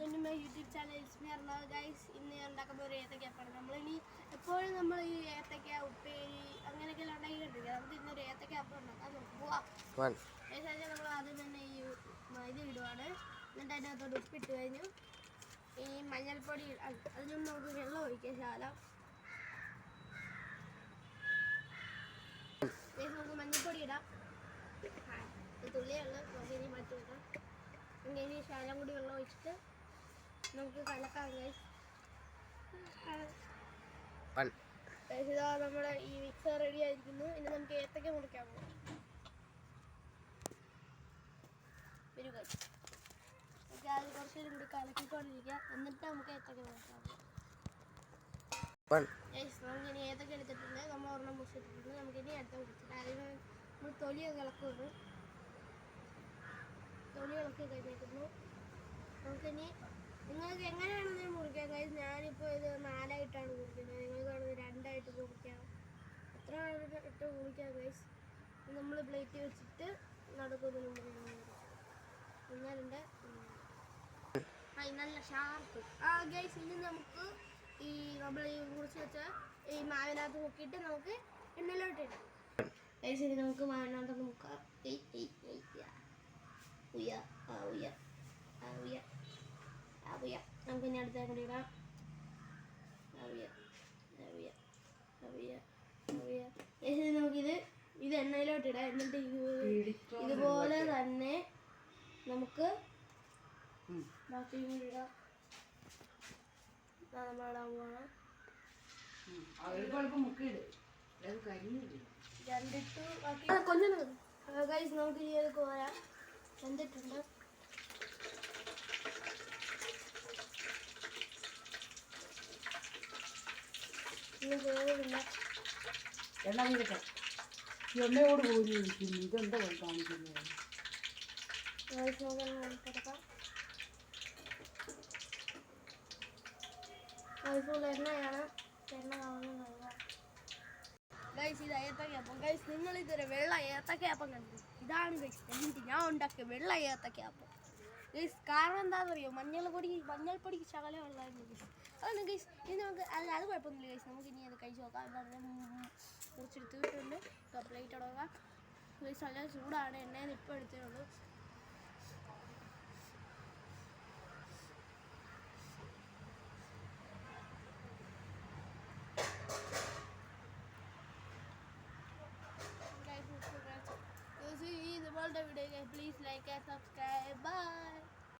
എന്റെ YouTube channel ഇസ്മിയർണോ guys ഇന്ന് ഞാൻ ഉണ്ടാക്കുന്ന ഒരു ഏത്തക്കപ്പാണ് നമ്മളിനി എപ്പോഴും നമ്മൾ ഈ ഏത്തക്ക ഉപ്പേരി അങ്ങനെയൊക്കെ ഉണ്ടാക്കി കണ്ടിരിക്കുക. നമുക്ക് ഇന്നൊരു ഏത്തക്കപ്പം ഉണ്ടാക്കാം നമുക്ക് പോവാം. നമ്മൾ ആദ്യം തന്നെ ഈ മൈദ ഇടുവാണ്. എന്നിട്ട് അതിനകത്തോട്ട് ഉപ്പിട്ട് കഴിഞ്ഞു. ഈ മഞ്ഞൾപ്പൊടി ഇ- അത് അതിനൊന്നും നമുക്ക് വെള്ളം ഒഴിക്കാം ശാലം നമുക്ക് മഞ്ഞൾപ്പൊടി ഇടാം. തുള്ളിയുള്ള നമുക്ക് ഇനി മാറ്റി നമുക്ക് ഇനി ശാലം കൂടി വെള്ളം ഒഴിച്ചിട്ട് നമുക്ക് കലക്കാം ഇതാ നമ്മുടെ ഈ മിക്സർ റെഡി ആയിരിക്കുന്നു. ഇനി നമുക്ക് ഏത്തക്ക മുറിക്കാൻ പോകാം വരൂ ഗൈസ് നമുക്ക് ആദ്യം കുറച്ച് നേരം കൂടി എന്നിട്ട് നമുക്ക് ഏത്തക്ക മുറിക്കാം നമുക്കിനി ഏത്തക്ക എടുത്തിട്ടുണ്ട്. നമ്മൾ ഒരെണ്ണം മുറിച്ചിട്ടുണ്ട് നമുക്കിനി അടുത്ത മുറിച്ചിട്ട് ആദ്യം നമ്മൾ തൊലി ഇളക്കുന്നു തൊലി ഇളക്കി കഴിഞ്ഞേക്കുന്നു നമുക്കിനി നിങ്ങൾക്ക് എങ്ങനെയാണെന്ന് മുറിക്കാൻ കഴിയും ഞാനിപ്പോൾ ഇത് നാലായിട്ടാണ് മുറിക്കുന്നത് നിങ്ങൾക്ക് വേണമെങ്കിൽ രണ്ടായിട്ട് മുറിക്കാം എത്ര ഇട്ട് മുറിക്കാം ഗൈസ് നമ്മൾ പ്ലേറ്റ് വെച്ചിട്ട് നടക്കുന്നതിന് മുറിക്കണം എന്നാലുണ്ട് നല്ല ഷാർപ്പ് ആ ഗൈസ് ഇനി നമുക്ക് ഈ നമ്മൾ ഈ മുറിച്ച് വെച്ച ഈ മാവിനകത്ത് മുക്കിയിട്ട് നമുക്ക് എണ്ണയിലോട്ട് ഇടാം. ഗൈസ് ഇനി നമുക്ക് മാവിനകത്ത് മുക്കാം. ഉയ്യ ആ ഉയ്യ. ആ ഉയ്യ. ഉയ്യ നമുക്ക് ഇനി അടുത്തേ കൂടി ഇടാം? ആ ഉയ്യ ഗൈസ് ഇനി നമുക്കിത് ഇത് എണ്ണയിലോട്ട് ഇടാം. എന്നിട്ട് ഇത് ഇതുപോലെ തന്നെ നമുക്ക് ബാക്കിയും കൂടി ഇടാം. ഇടാൻ പോകണം രണ്ടിട്ടു ബാക്കി. കൊഞ്ചം ഗൈസ് നമുക്ക് ഇനി അത് കോരാം. വെന്തിട്ടുണ്ട് എണ്ണയോട് പോയി ഇരിക്കുന്നു ഇതെന്താ കാണിക്കുന്നത് നിങ്ങൾ ഇതൊരു വെള്ള ഏത്തക്കയപ്പം കണ്ടു. ഇതാണ് എന്നിട്ട് ഞാൻ ഉണ്ടാക്കിയ വെള്ള ഏത്തക്കയപ്പം ഗൈസ് കാരണം എന്താണെന്ന് അറിയോ മഞ്ഞൾപ്പൊടി മഞ്ഞൾപ്പൊടിക്ക് ശകലം വെള്ളമായിരുന്നു ഗൈസ് അതാണ് ഗൈസ് ഇനി നമുക്ക് അത് അത് കുഴപ്പമൊന്നുമില്ല ഗൈസ് നമുക്ക് ഇനി അത് കഴിച്ച് നോക്കാം. എന്താ എന്താണ് മുറിച്ചെടുത്തിട്ടുണ്ട് പ്ലേറ്റ് ഇടുക ഗൈസ് നല്ല ചൂടാണ്. എന്നെ ഇപ്പോൾ എടുത്തേ ഉള്ളൂ. Please like and subscribe. Bye.